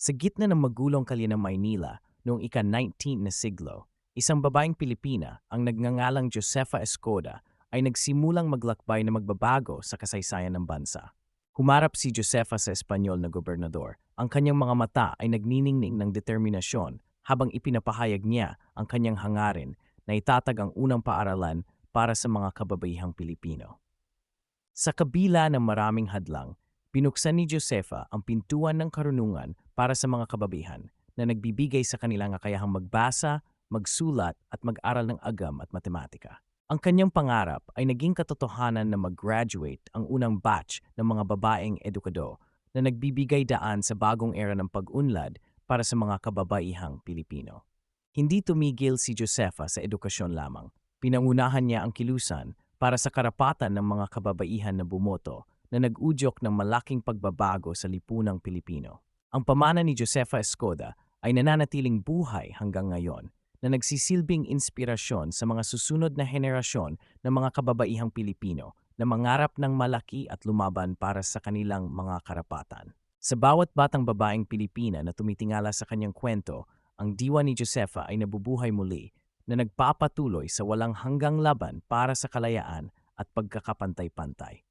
Sa gitna ng magulong kalye ng Maynila noong ika-19 na siglo, isang babaeng Pilipina, ang nagngangalang Josefa Escoda, ay nagsimulang maglakbay na magbabago sa kasaysayan ng bansa. Humarap si Josefa sa Espanyol na gobernador. Ang kanyang mga mata ay nagniningning ng determinasyon habang ipinapahayag niya ang kanyang hangarin na itatag ang unang paaralan para sa mga kababaihang Pilipino. Sa kabila ng maraming hadlang, binuksan ni Josefa ang pintuan ng karunungan para sa mga kababihan na nagbibigay sa kanilang kakayahang magbasa, magsulat at mag-aral ng agam at matematika. Ang kanyang pangarap ay naging katotohanan na mag-graduate ang unang batch ng mga babaeng edukado na nagbibigay daan sa bagong era ng pag-unlad para sa mga kababaihang Pilipino. Hindi tumigil si Josefa sa edukasyon lamang. Pinangunahan niya ang kilusan para sa karapatan ng mga kababaihan na bumoto na nag-udyok ng malaking pagbabago sa lipunang Pilipino. Ang pamana ni Josefa Escoda ay nananatiling buhay hanggang ngayon na nagsisilbing inspirasyon sa mga susunod na henerasyon ng mga kababaihang Pilipino na mangarap ng malaki at lumaban para sa kanilang mga karapatan. Sa bawat batang babaeng Pilipina na tumitingala sa kanyang kwento, ang diwa ni Josefa ay nabubuhay muli na nagpapatuloy sa walang hanggang laban para sa kalayaan at pagkakapantay-pantay.